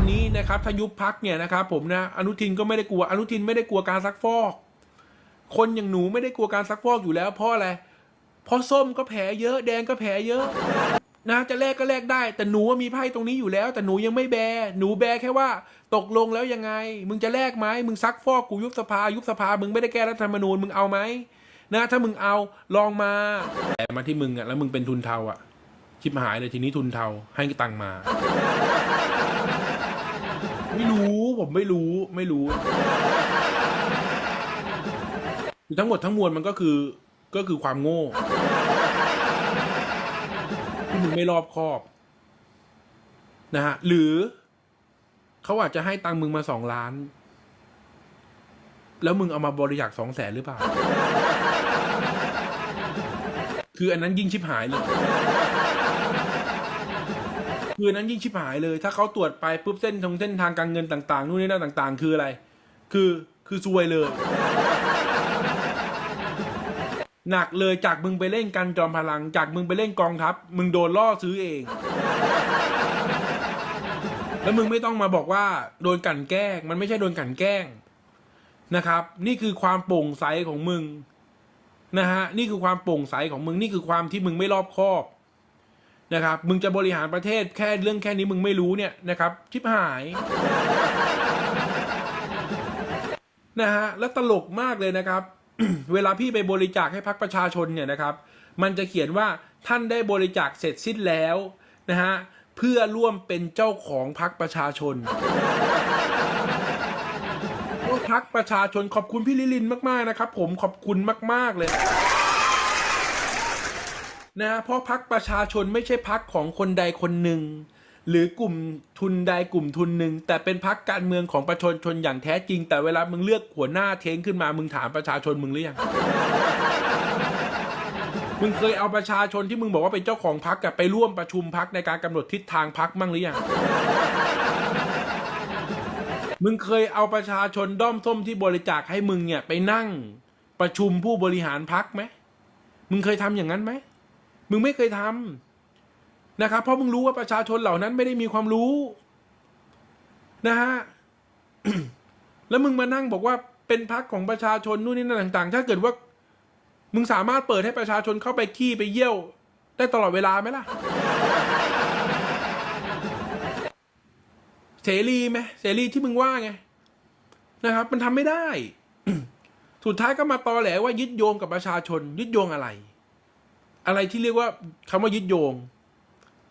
อนนี้นะครับถ้ายุบพักเนี่ยนะครับผมนะอนุทินก็ไม่ได้กลัวอนุทินไม่ได้กลัวการซักฟอก คนอย่างหนูไม่ได้กลัวการซักฟอกอยู่แล้วเพราะอะไรเพราะส้มก็แผลเยอะแดงก็แผลเยอะนะจะแลกก็แลกได้ แต่หนูมีไพ่ตรงนี้อยู่แล้ว แต่หนูยังไม่แบหนูแบแค่ว่าตกลงแล้วยังไง มึงจะแลกไหมมึงซักฟอกกูยุบสภา ยุบสภา มึงไม่ได้แก้รัฐธรรมนูญมึงเอาไหมนะถ้ามึงเอาลองมาแต่มาที่มึงอะแล้วมึงเป็นทุนเทาอะชิบหายเลยทีนี้ทุนเทาให้ตังมา ไม่รู้ผมไม่รู้ไม่รู้ทั้งหมดทั้งมวลมันก็คือก็คือความโง่ที่มึงไม่รอบคอบนะฮะหรือเขาอาจจะให้ตังค์มึงมาสองล้าน แล้วมึงเอามาบริจาคสองแสนหรือเปล่า คืออันนั้นยิ่งชิบหายเลย คือนั้นยิ่งชิบหายเลย ถ้าเขาตรวจไปปุ๊บเส้นทางเส้นทางการเงินต่างๆนู่นนี่นั่นต่าง ๆ คืออะไร คือคือซวยเลย หนักเลยจากมึงไปเล่นกันจอมพลัง จากมึงไปเล่นกองทัพ มึงโดนล่อซื้อเอง แล้วมึงไม่ต้องมาบอกว่า โดนกลั่นแกล้ง มันไม่ใช่โดนกลั่นแกล้งนะครับ นี่คือความโปร่งใสของมึงนะฮะนี่คือความโปร่งใสของมึงนี่คือความที่มึงไม่รอบคอบ นะครับ มึงจะบริหารประเทศแค่เรื่องแค่นี้มึงไม่รู้เนี่ยนะครับชิบหายนะฮะแล้วตลกมากเลยนะครับ เวลาพี่ไปบริจาคให้พักประชาชนเนี่ยนะครับ มันจะเขียนว่าท่านได้บริจาคเสร็จสิ้นแล้วนะฮะเพื่อร่วมเป็นเจ้าของพักประชาชนพักประชาชนขอบคุณพี่ลิลินมาก ๆ นะครับ ผมขอบคุณมาก ๆ เลย นะฮะเพราะพักประชาชนไม่ใช่พักของคนใดคนหนึ่ง หรือกลุ่มทุนใดกลุ่มทุนหนึ่ง แต่เป็นพักการเมืองของประชาชนอย่างแท้จริง แต่เวลามึงเลือกหัวหน้าเทงขึ้นมามึงถามประชาชนมึงหรือยังมึงเคยเอาประชาชนที่มึงบอกว่าเป็นเจ้าของพักกับไปร่วมประชุมพักในการกำหนดทิศทางพักมั่งหรือยัง มึงเคยเอาประชาชนด้อมส้มที่บริจาคให้มึงเนี่ยไปนั่ง ประชุมผู้บริหารพักไหม มึงเคยทำอย่างนั้นไหม มึงไม่เคยทำนะครับ เพราะมึงรู้ว่าประชาชนเหล่านั้นไม่ได้มีความรู้ นะฮะแล้วมึงมานั่งบอกว่าเป็นพักของประชาชนนู่นนี่นั่นต่าง ๆ ถ้าเกิดว่ามึงสามารถเปิดให้ประชาชนเข้าไปขี้ไปเยี่ยว ได้ตลอดเวลาไหมล่ะ เสรีไหมเสรีที่มึงว่าไงนะครับ มันทำไม่ได้ สุดท้ายก็มาตอแหลว่ายึดโยงกับประชาชน ยึดโยงอะไร อะไรที่เรียกว่าคำว่ายึดโยง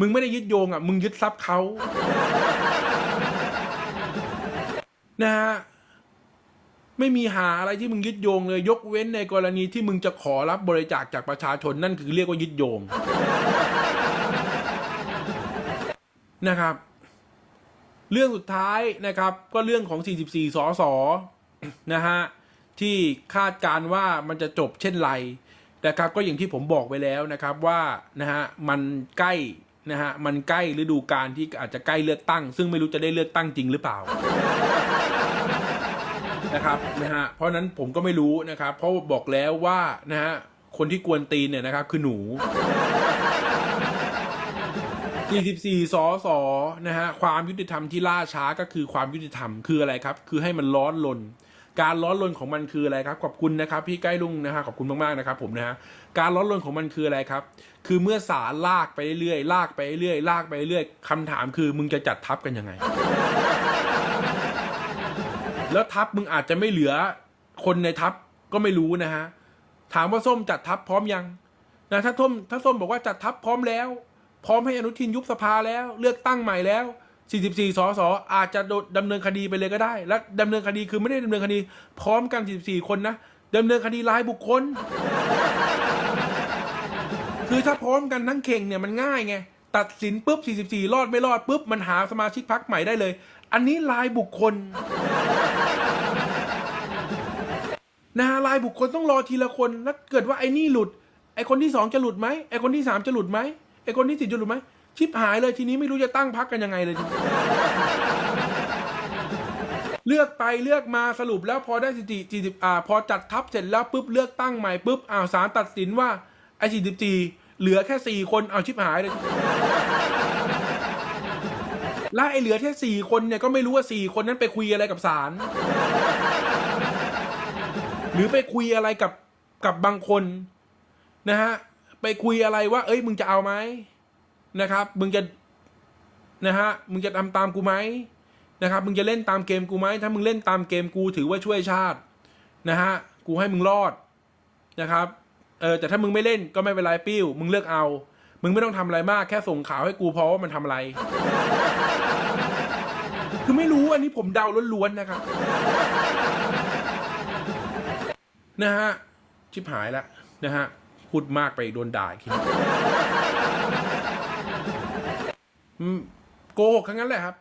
มึงไม่ได้ยึดโยงอะ มึงยึดทรัพย์เขานะฮะไม่มีหาอะไรที่มึงยึดโยงเลย ยกเว้นในกรณีที่มึงจะขอรับบริจาคจากประชาชนนั่นคือเรียกว่ายึดโยง นะครับ เรื่องสุดท้ายนะครับ ก็เรื่องของ 44 สสนะฮะที่คาดการว่ามันจะจบเช่นไร นะครับก็อย่างที่ผมบอกไว้แล้วนะครับว่านะฮะมันใกล้นะฮะมันใกล้ฤดูกาลที่อาจจะใกล้เลือกตั้ง ซึ่งไม่รู้จะได้เลือกตั้งจริงหรือเปล่านะครับนะฮะเพราะฉะนั้นผมก็ไม่รู้นะครับ เพราะบอกแล้วว่านะฮะคนที่กวนตีนเนี่ยนะครับคือหนู 44 สอสอนะฮะความยุติธรรมที่ล่าช้าก็คือความยุติธรรมคืออะไรครับ คือให้มันร้อนลน การร้อนรนของมันคืออะไรครับ ขอบคุณนะครับพี่ใกล้ลุงนะฮะขอบคุณมากๆนะครับผมนะฮะการร้อนรนของมันคืออะไรครับ คือเมื่อสารลากไปเรื่อยลากไปเรื่อยลากไปเรื่อยคำถามคือมึงจะจัดทัพกันยังไง แล้วทัพมึงอาจจะไม่เหลือคนในทัพก็ไม่รู้นะฮะถามว่าส้มจัดทัพพร้อมยังนะถ้าส้มถ้าส้มบอกว่าจัดทัพพร้อมแล้ว พร้อมให้อนุทินยุบสภาแล้ว เลือกตั้งใหม่แล้ว 44 สส อาจจะดนดำเนินคดีไปเลยก็ได้ และดำเนินคดีคือไม่ได้ดำเนินคดี พร้อมกัน 44 คนนะดำเนินคดีรายบุคคล คือถ้าพร้อมกันทั้งเข่งเนี่ยมันง่ายไง ตัดสินปุ๊บ 44 รอดไม่รอดปุ๊บ มันหาสมาชิกพักใหม่ได้เลย อันนี้รายบุคคลนะฮะรายบุคคลต้องรอทีละคนแล้วเกิดว่าไอ้นี่หลุด ไอ้คนที่สองจะหลุดไหมไอ้คนที่สามจะหลุดไหมไอ้คนที่สี่จะหลุดไหม ชิบหายเลยทีนี้ไม่รู้จะตั้งพักกันยังไงเลย เลือกไปเลือกมาสรุปแล้วพอได้สิติสี่สิบอ่าพอจัดทัพเสร็จแล้วปุ๊บเลือกตั้งใหม่ปุ๊บอ้าวศาลตัดสินว่าไอ้สี่สิบสี่เหลือแค่สี่คนเอาชิบหายเลยและไอ้เหลือแค่สี่คนเนี่ยก็ไม่รู้ว่าสี่คนนั้นไปคุยอะไรกับศาลหรือไปคุยอะไรกับกับบางคน นะฮะ ไปคุยอะไรว่า เอ้ยมึงจะเอาไหม นะครับ มึงจะนะฮะ มึงจะทำตามกูไหมนะครับ มึงจะเล่นตามเกมกูไหม ถ้ามึงเล่นตามเกมกูถือว่าช่วยชาตินะฮะ กูให้มึงรอดนะครับ เออ แต่ถ้ามึงไม่เล่นก็ไม่เป็นไรปิ้ว มึงเลือกเอา มึงไม่ต้องทำอะไรมาก แค่ส่งข่าวให้กูพอว่ามันทำอะไร คือไม่รู้อันนี้ผมเดาล้วนๆนะครับ นะฮะ ชิบหายแล้วนะฮะ พูดมากไปโดนด่าอีกทีอืม โกหกทั้งนั้นแหละครับ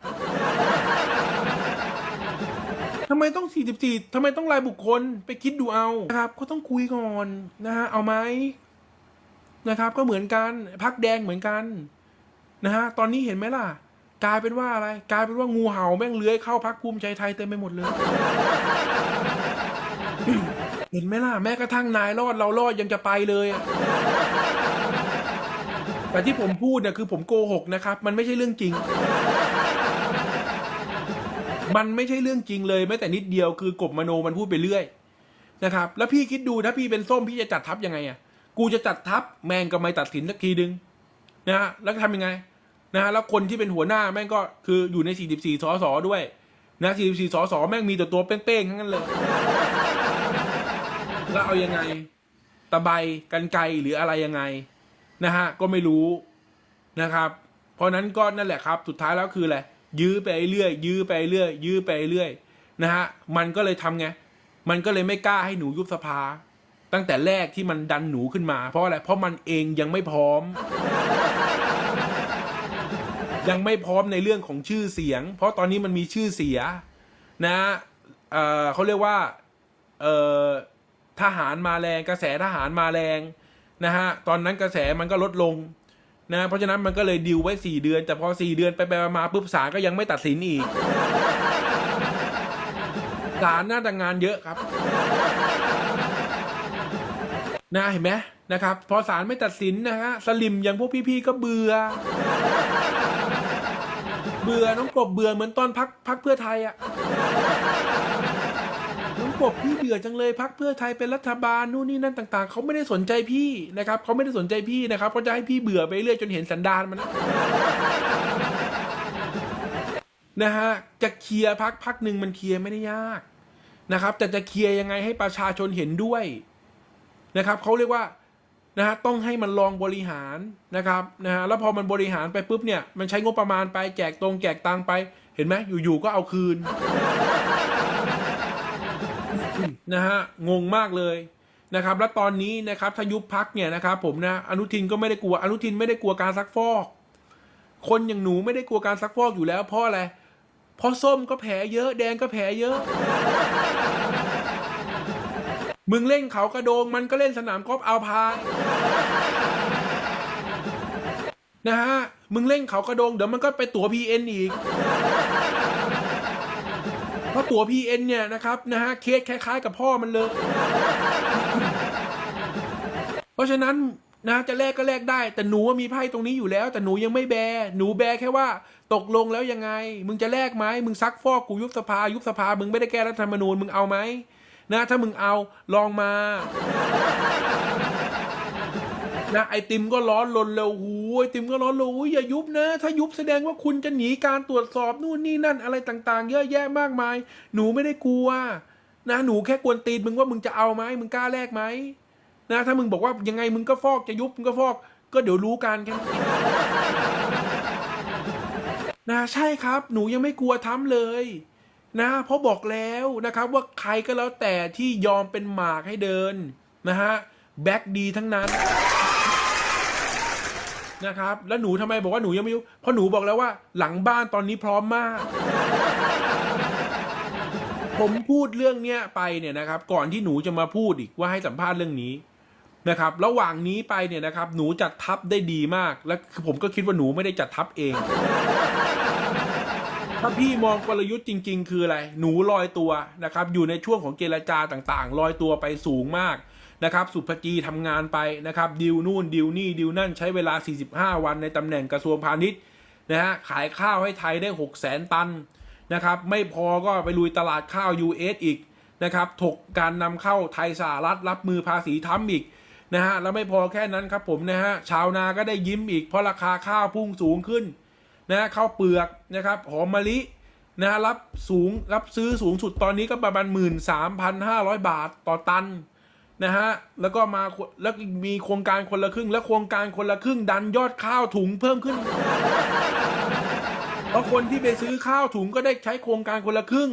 ทำไมต้อง 44ทำไมต้องรายบุคคลไปคิดดูเอานะครับ ก็ต้องคุยก่อนนะฮะเอาไหมนะครับ ก็เหมือนกันพักแดงเหมือนกันนะฮะตอนนี้เห็นไหมล่ะ กลายเป็นว่าอะไร กลายเป็นว่างูเห่าแม่งเลื้อยเข้าพักภูมิใจไทยเต็มไปหมดเลย เห็นไหมล่ะ แม้กระทั่งนายรอดเรารอดยังจะไปเลยอะ แต่ที่ผมพูดเนี่ยคือผมโกหกนะครับ มันไม่ใช่เรื่องจริง มันไม่ใช่เรื่องจริงเลยแม้แต่นิดเดียวคือกบมโนมันพูดไปเรื่อยนะครับ แล้วพี่คิดดูถ้าพี่เป็นส้มพี่จะจัดทัพยังไงอะ กูจะจัดทัพแมงก็ไม่ตัดสินสักทีดึงนะฮะแล้วทำยังไงนะฮะแล้วคนที่เป็นหัวหน้าแม่งก็คืออยู่ใน 44สสด้วยนะ44สสแม่งมีแต่ตัวเป้งๆทั้งนั้นเลยแล้วเอายังไง ตะไบกันไกหรืออะไรยังไง นะฮะก็ไม่รู้นะครับ เพราะนั้นก็นั่นแหละครับ สุดท้ายแล้วคืออะไรยื้อไปเรื่อยยื้อไปเรื่อยยื้อไปเรื่อยนะฮะมันก็เลยทำไงมันก็เลยไม่กล้าให้หนูยุบสภา ตั้งแต่แรกที่มันดันหนูขึ้นมา เพราะอะไรเพราะมันเองยังไม่พร้อม ยังไม่พร้อมในเรื่องของชื่อเสียง เพราะตอนนี้มันมีชื่อเสีย นะเอ่อเขาเรียกว่าทหารมาแรงกระแสทหารมาแรง นะฮะตอนนั้นกระแสมันก็ลดลงนะเพราะฉะนั้นมันก็เลยดิวไว้สี่เดือน แต่พอสี่เดือนไปไปมาปุ๊บศาลก็ยังไม่ตัดสินอีกศาลน่าจะงานเยอะครับนะเห็นไหมนะครับ พอศาลไม่ตัดสินนะฮะสลิมอย่างพวกพี่ๆก็เบื่อ เบื่อน้องกบเบื่อเหมือนตอนพักพักเพื่อไทยอะ กบพี่เบื่อจังเลยพักเพื่อไทยเป็นรัฐบาลนู่นนี่นั่นต่าง ๆเขาไม่ได้สนใจพี่นะครับเขาไม่ได้สนใจพี่นะครับเขาจะให้พี่เบื่อไปเรื่อยจนเห็นสันดานมันนะนะฮะจะเคลียร์พักพักหนึ่งมันเคลียร์ไม่ได้ยากนะครับ แต่จะเคลียร์ยังไงให้ประชาชนเห็นด้วยนะครับเขาเรียกว่านะฮะต้องให้มันลองบริหารนะครับนะฮะแล้วพอมันบริหารไปปุ๊บเนี่ยมันใช้งบประมาณไปแจกตรงแจกตังไป เห็นไหมอยู่ๆก็เอาคืน นะฮะงงมากเลยนะครับ แล้วตอนนี้นะครับถ้ายุบพักเนี่ยนะครับ ผมนะอนุทินก็ไม่ได้กลัวอนุทินไม่ได้กลัวการซักฟอก คนอย่างหนูไม่ได้กลัวการซักฟอกอยู่แล้ว เพราะอะไรเพราะส้มก็แผลเยอะ แดงก็แผลเยอะ มึงเล่นเขากระโดง มันก็เล่นสนามกอล์ฟอัลพายนะฮะมึงเล่นเขากระโดง เดี๋ยวมันก็ไปตั๋วพีเอ็นอีก ราะตัว PN เอ็นเนี่ยนะครับนะฮะเคสคล้าย ๆ กับพ่อมันเลย เพราะฉะนั้นนะจะแลกก็แลกได้ แต่หนูมีไพ่ตรงนี้อยู่แล้ว แต่หนูยังไม่แบร์หนูแบร์แค่ว่าตกลงแล้วยังไง มึงจะแลกไหมมึงซักฟอกกูยุบสภา ยุบสภา มึงไม่ได้แก้รัฐธรรมนูญมึงเอาไหมนะถ้ามึงเอาลองมา นะไอติมก็ร้อนรนแล้วหูไอติมก็ร้อนเลยหูยอย่ายุบนะ ถ้ายุบแสดงว่าคุณจะหนีการตรวจสอบนู่นนี่นั่นอะไรต่างๆ เยอะแยะมากมาย หนูไม่ได้กลัว นะหนูแค่กวนตีนมึงว่ามึงจะเอาไหมมึงกล้าแลกไหมนะถ้ามึงบอกว่ายังไงมึงก็ฟอกจะยุบมึงก็ฟอก ก็เดี๋ยวรู้กันแค่นะใช่ครับ หนูยังไม่กลัวทำเลยนะเพราะบอกแล้วนะครับว่าใครก็แล้วแต่ที่ยอมเป็นหมากให้เดินนะฮะแบ็กดีทั้งนั้น นะครับ แล้วหนูทำไมบอกว่าหนูยังไม่ยุบเพราะหนูบอกแล้วว่า หลังบ้านตอนนี้พร้อมมาก ผมพูดเรื่องเนี้ยไปเนี่ยนะครับ ก่อนที่หนูจะมาพูดอีกว่าให้สัมภาษณ์เรื่องนี้นะครับ ระหว่างนี้ไปเนี่ยนะครับ หนูจัดทัพได้ดีมาก และคือผมก็คิดว่าหนูไม่ได้จัดทัพเอง ถ้าพี่มองกลยุทธ์จริง ๆ คืออะไร หนูลอยตัวนะครับ อยู่ในช่วงของเจรจาต่างๆ ลอยตัวไปสูงมาก นะครับสุภจีทำงานไปนะครับดิวนู่นดิวนี่ดิวนั่นใช้เวลา 45 วันในตำแหน่งกระทรวงพาณิชย์นะฮะขายข้าวให้ไทยได้ 6 0 0 0 0 0 ตันนะครับไม่พอก็ไปลุยตลาดข้าว US อีกนะครับถกการนำเข้าไทยสหรัฐรับมือภาษีทำอีกนะฮะแล้วไม่พอแค่นั้นครับผมนะฮะชาวนาก็ได้ยิ้มอีก เพราะราคาข้าวพุ่งสูงขึ้นนะข้าวเปลือกนะครับหอมมะลินะฮะรับสูงรับซื้อสูงสุดตอนนี้ก็ประมาณหมื่นสามพันห้าร้อยบาทต่อตัน นะฮะแล้วก็มาแล้วมีโครงการคนละครึ่ง และโครงการคนละครึ่ง ดันยอดข้าวถุงเพิ่มขึ้น เพราะคนที่ไปซื้อข้าวถุงก็ได้ใช้โครงการคนละครึ่ง